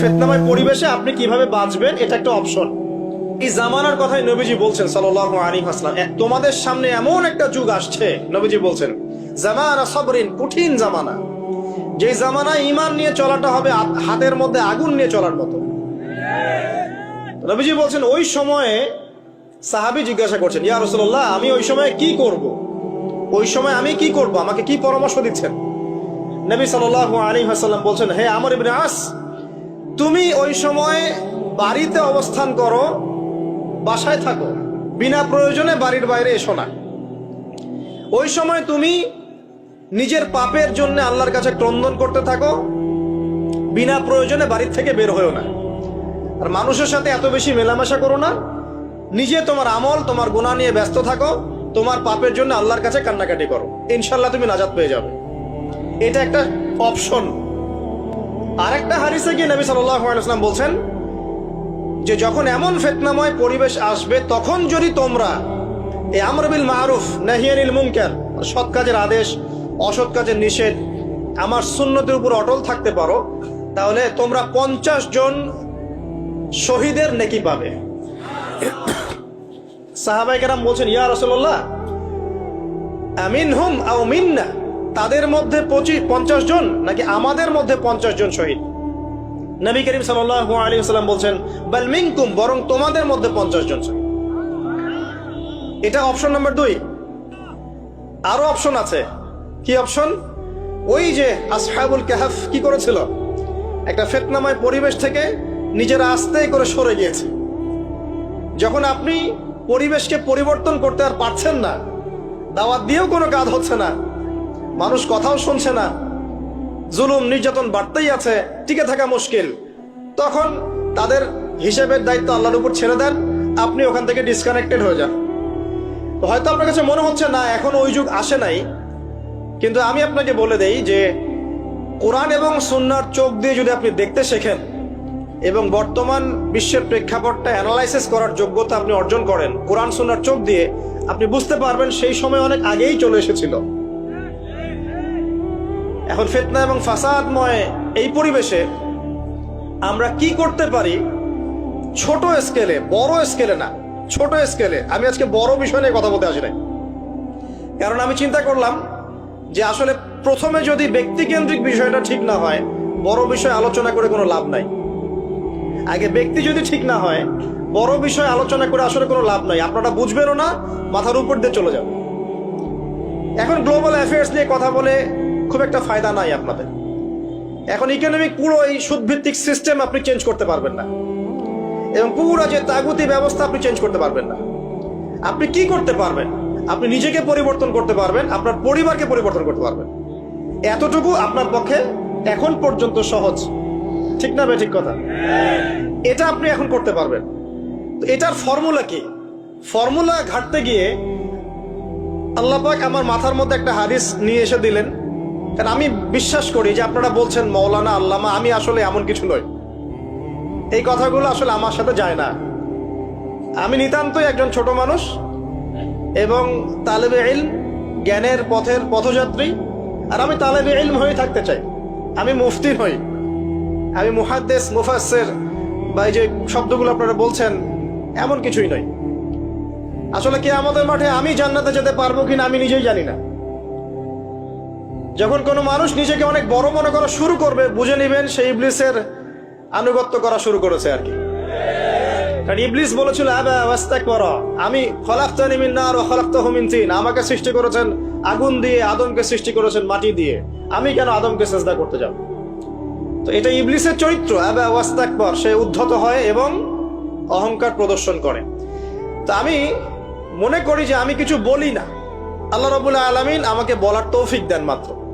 ফেতনাময় পরিবেশে আপনি কীভাবে বাঁচবেন, এটা একটা অপশন এই জামানার কথাই নবীজি বলছেন সাল্লাল্লাহু আলাইহি ওয়াসাল্লাম। তোমাদের সামনে এমন একটা যুগ আসছে, নবীজি বলছেন, জামানা সবরিন, কঠিন জামানা। যে জামানায় ইমান নিয়ে চলাটা হবে হাতের মধ্যে আগুন নিয়ে চলার মতো। নবীজি বলছেন, ওই সময়ে সাহাবী জিজ্ঞাসা করছেন, ইয়া রাসূলুল্লাহ, আমি ওই সময় কি করব? ওই সময় আমি কি করব? আমাকে কি পরামর্শ দিচ্ছেন? নবী সাল্লাল্লাহু আলাইহি ওয়াসাল্লাম বলছেন, হে আমর ইবনে আস তুমি ওই সময় বাড়িতে অবস্থান করো, বাসায় থাকো। বিনা প্রয়োজনে বাড়ির বাইরে এসো না। ওই সময় তুমি নিজের পাপের জন্য আল্লাহর কাছে ক্রন্দন করতে থাকো, বিনা প্রয়োজনে বাড়ির থেকে বের হয়েও না। আর মানুষের সাথে এত বেশি মেলামেশা করো না। নিজে তোমার আমল, তোমার গুণা নিয়ে ব্যস্ত থাকো, তোমার পাপের জন্য আল্লাহর কাছে কান্নাকাটি করো। ইনশাল্লাহ তুমি নাজাত পেয়ে যাবে। এটা একটা অপশন। আরেকটা হারিসে গিয়ে নবী সাল্লাম বলছেন যে যখন এমন ফেতনাময় পরিবেশ আসবে, তখন যদি তোমরা এই আমরবিল মারুফ নাহিয়ানিল মুনকার, সৎ কাজের আদেশ, অসৎ কাজের নিষেধ, আমার সুন্নতের উপর অটল থাকতে পারো, তাহলে তোমরা পঞ্চাশ জন শহীদের নেকি পাবে। সাহাবাই কেরাম বলছেন, ইয়া রসল্লাহ আমিন হুম আও মিন্না? তাদের মধ্যে পঁচিশ, পঞ্চাশ জন নাকি আমাদের মধ্যে পঞ্চাশ জন শহীদ? নবী করিম সাল্লাল্লাহু আলাইহি সাল্লাম বলছেন, বাল মিনকুম, বরং তোমাদের মধ্যে পঞ্চাশ জন শহীদ। এটা অপশন নাম্বার দুই। আরও অপশন আছে। কি অপশন? ওই যে আসহাবুল কাহাফ কি করেছিল? একটা ফেতনাময় পরিবেশ থেকে নিজেরা আস্তে করে সরে গিয়েছে। যখন আপনি পরিবেশকে পরিবর্তন করতে আর পারছেন না, দাওয়াত দিয়েও কোনো কাজ হচ্ছে না মানুষ কথাও শুনছে না। জুলুম, নির্যাতন বাড়তেই আছে, টিকে থাকা মুশকিল। তখন তাদের হিসেবের দায়িত্ব আল্লাহর উপর ছেড়ে দেন, আপনি ওখান থেকে ডিসকানেক্টেড হয়ে যান। হয়তো আপনার কাছে মনে হচ্ছে, না, এখন ওই যুগ আসে নাই। কিন্তু আমি আপনাকে বলে দেই যে, কোরআন এবং সুন্নার চোখ দিয়ে যদি আপনি দেখতে শেখেন এবং বর্তমান বিশ্বের প্রেক্ষাপটটা অ্যানালাইসিস করার যোগ্যতা আপনি অর্জন করেন, কোরআন সুন্নার চোখ দিয়ে, আপনি বুঝতে পারবেন সেই সময় অনেক আগেই চলে এসেছিল। এখন ফেতনা এবং ফাসাদময় এই পরিবেশে আমরা কি করতে পারি? ছোট স্কেলে, বড় স্কেলে না, ছোট স্কেলে। আমি আজকে বড় বিষয় নিয়ে কথা বলতে আসি নাই। কারণ আমি চিন্তা করলাম যে আসলে প্রথমে যদি ব্যক্তিকেন্দ্রিক বিষয়টা ঠিক না হয়, বড় বিষয় আলোচনা করে কোনো লাভ নাই। আগে ব্যক্তি যদি ঠিক না হয়, বড় বিষয় আলোচনা করে আসলে কোনো লাভ নাই। আপনারা বুঝবেনও না, মাথার উপর দিয়ে চলে যাবে এখন গ্লোবাল অ্যাফেয়ার্স নিয়ে কথা বলে খুব একটা ফায়দা নাই আপনাদের। এখন ইকোনমিক পুরো এই সুদভিত্তিক সিস্টেম আপনি চেঞ্জ করতে পারবেন না। এবং পুরো যে তাগুতি ব্যবস্থা আপনি চেঞ্জ করতে পারবেন না। আপনি কি করতে পারবেন? আপনি নিজেকে পরিবর্তন করতে পারবেন, আপনার পরিবারকে পরিবর্তন করতে পারবেন। এতটুকু আপনার পক্ষে এখন পর্যন্ত সহজ। ঠিক না ঠিক কথা? এটা আপনি এখন করতে পারবেন। এটার ফর্মুলা কি? ফর্মুলা ঘাটতে গিয়ে আল্লাহ পাক আমার মাথার মধ্যে একটা হাদিস নিয়ে এসে দিলেন। কারণ আমি বিশ্বাস করি যে আপনারা বলছেন মৌলানা আল্লামা, আমি আসলে এমন কিছু নই। এই কথাগুলো আসলে আমার সাথে যায় না। আমি নিতান্তই একজন ছোট মানুষ এবং তালেবে ইলম, জ্ঞানের পথের পথযাত্রী, আর আমি তালেবে ইলম হয়ে থাকতে চাই। আমি মুফতি হই আমি মুহাদ্দেস মুফাসের বা এই যে শব্দগুলো আপনারা বলছেন, এমন কিছুই নয় আসলে কে আমাদের মাঠে আমি জান্নাতে যেতে পারব কিনা আমি নিজেই জানি না। যখন কোনো মানুষ নিজেকে অনেক বড় মনে করা শুরু করবে, বুঝে নেবেন সেই ইবলিসের আনুগত্য করা শুরু করেছে আর কি। কারণ ইবলিস বলেছিল আমি আমাকে সৃষ্টি করেছেন আগুন দিয়ে, আদমকে সৃষ্টি করেছেন মাটি দিয়ে। আমি কেন আদমকে সেজদা করতে যাব? তো এটা ইবলিসের চরিত্র, আবা ওয়াস্তাকবার সে উদ্ধত হয় এবং অহংকার প্রদর্শন করে। তো আমি মনে করি যে আমি কিছু বলি না। আল্লাহ রবুল্লাহ আলমিন আমাকে বলার তৌফিক দেন মাত্র।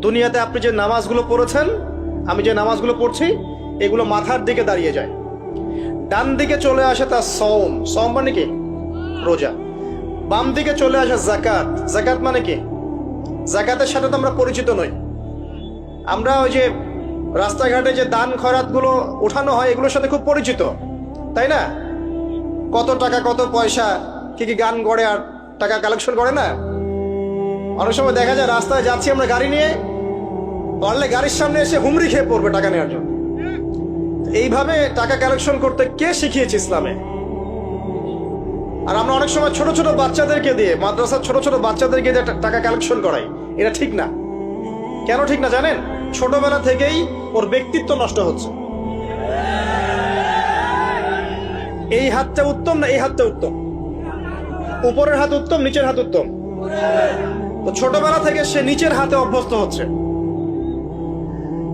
দুনিয়াতে আপনি যে নামাজগুলো পড়েছেন, আমি যে নামাজগুলো পড়ছি, এগুলো মাথার দিকে দাঁড়িয়ে যায়। ডান দিকে চলে আসে তার সৌম সৌম মানে কি? রোজা। বাম দিকে চলে আসে জাকাত জাকাত মানে কি? জাকাতের সাথে তো আমরা পরিচিত নই। আমরা ওই যে রাস্তাঘাটে যে দান খরাতগুলো উঠানো হয়, এগুলোর সাথে খুব পরিচিত। তাই না? কত টাকা, কত পয়সা, কি কি গান গড়ে আর টাকা কালেকশন করে না? অনেক সময় দেখা যায় রাস্তায় যাচ্ছি আমরা গাড়ি নিয়ে পারলে গাড়ির সামনে এসে হুমড়ি খেয়ে পড়বে টাকা নেওয়ার জন্য। এইভাবে টাকা কালেকশন করতে কে শিখিয়েছে ইসলামে? আর আমরা অনেক সময় ছোট ছোট বাচ্চাদেরকে দিয়ে, মাদ্রাসার ছোট ছোট বাচ্চাদেরকে দিয়ে টাকা কালেকশন করাই। এটা ঠিক না। কেন ঠিক না জানেন? ছোটবেলা থেকেই ওর ব্যক্তিত্ব নষ্ট হচ্ছে। এই হাতটা উত্তম না এই হাতটা উত্তম? উপরের হাত উত্তম, নিচের হাত উত্তম? তো ছোটবেলা থেকে সে নিচের হাতে অভ্যস্ত হচ্ছে।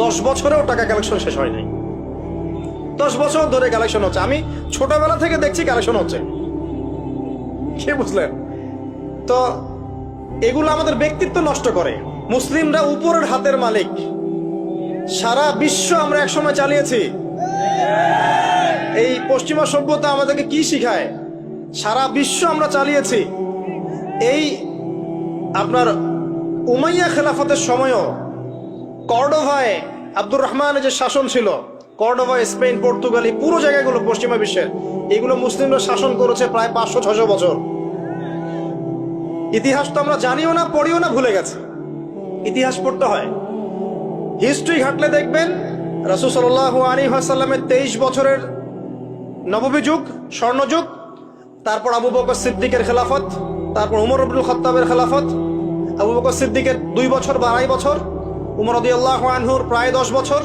দশ বছরেও টাকা কালেকশন শেষ হয় নাই। দশ বছর ধরে কালেকশন হচ্ছে। আমি ছোটবেলা থেকে দেখছি কালেকশন হচ্ছে। কে বুঝলেন? তো এগুলো আমাদের ব্যক্তিত্ব নষ্ট করে। মুসলিমরা উপরের হাতের মালিক। সারা বিশ্ব আমরা একসময় চালিয়েছি। এই পশ্চিমা সভ্যতা আমাদেরকে কি শিখায়? সারা বিশ্ব আমরা চালিয়েছি। এই আপনার উমাইয়া খেলাফতের সময়ও কর্ডোভায় আব্দুর রহমানের যে শাসন ছিল কর্ডোভা স্পেন, পর্তুগাল, এই পুরো জায়গাগুলো পশ্চিমা বিশ্বের এগুলো মুসলিমরা শাসন করেছে প্রায় পাঁচশো ছশো বছর। ইতিহাস তো আমরা জানিও না, পড়িও না, ভুলে গেছে। ইতিহাস পড়তে হয়। হিস্ট্রি ঘাটলে দেখবেন, রাসুল সাল্লাহ আলী হাসাল্লামের তেইশ বছরের নববী যুগ স্বর্ণযুগ, তারপর আবু বকর সিদ্দিকের খেলাফত, তারপর উমর আব্দুল খত্তাবের খেলাফত, আবু বকর সিদ্দিকের দুই বছর বা আড়াই বছর উমর রদি আল্লাহ আনহুর প্রায় দশ বছর,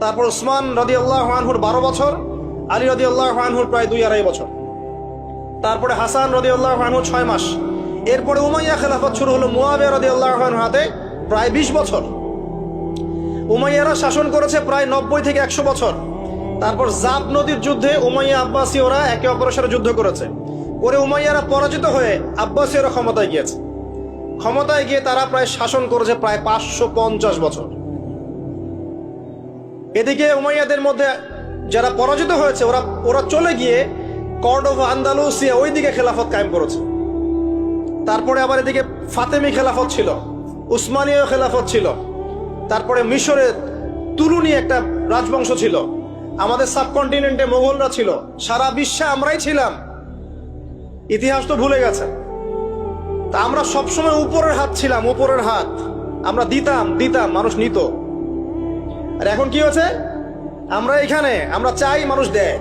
তারপর উসমান রদি আল্লাহ আনহুর বারো বছর, আলী রদি আল্লাহ আনহুর প্রায় দুই আড়াই বছর। তারপরে হাসান রদি আল্লাহ আনহু ছয় মাস। এরপরে উমাইয়া খেলাফত শুরু হলো মুয়াবিয়া রদি আল্লাহ আনহু হাতে প্রায় বিশ বছর। উমাইয়ারা শাসন করেছে প্রায় নব্বই থেকে একশো বছর। তারপর জাপ নদীর যুদ্ধে উমাইয়া আব্বাসীয়রা একে অপরের সাথে যুদ্ধ করেছে। পরে উমাইয়ারা পরাজিত হয়ে আব্বাসীয়রা ক্ষমতায় গিয়েছে। ক্ষমতায় গিয়ে তারা প্রায় শাসন করেছে প্রায় পাঁচশো পঞ্চাশ বছর। এদিকে উমাইয়াদের মধ্যে যারা পরাজিত হয়েছে, ওরা ওরা চলে গিয়ে কর্ডোভ আন্দালুসিয়া ওইদিকে খেলাফত কায়েম করেছে। তারপরে আবার এদিকে ফাতেমি খেলাফত ছিল, উসমানীয় খেলাফত ছিল, তারপরে মিশরে তুলুনি একটা রাজবংশ ছিল, আমাদের সাবকন্টিনেন্টে মোগলরা ছিল, সারা বিশ্বে আমরাই ছিলাম। ইতিহাস তো ভুলে গেছে। তা আমরা সবসময় উপরের হাত ছিলাম, উপরের হাত। আমরা দিতাম দিতাম, মানুষ নিত। আর এখন কি হয়েছে? আমরা এখানে, আমরা চাই মানুষ দেয়।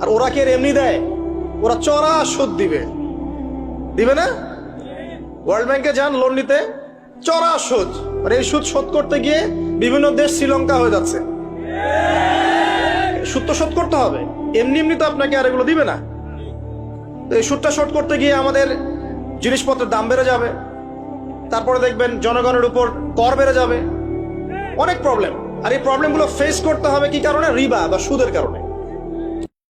আর ওরা কে এমনি দেয়? ওরা চড়া সুদ দিবে। দিবে না? ওয়ার্ল্ড ব্যাংকে যান লোন নিতে। চড়া সুদ। মানে এই সুদ শোধ করতে গিয়ে বিভিন্ন দেশ শ্রীলঙ্কা হয়ে যাচ্ছে। সুদ তো শোধ করতে হবে। এমনি এমনি তো আপনাকে আর এগুলো দিবে না। তো এই সুদটা শোধ করতে গিয়ে আমাদের জিনিসপত্রের দাম বেড়ে যাবে। তারপরে দেখবেন জনগণের উপর কর বেড়ে যাবে। অনেক প্রবলেম আর এই প্রবলেমগুলো ফেস করতে হবে কি কারণে? রিবা বা সুদের কারণে।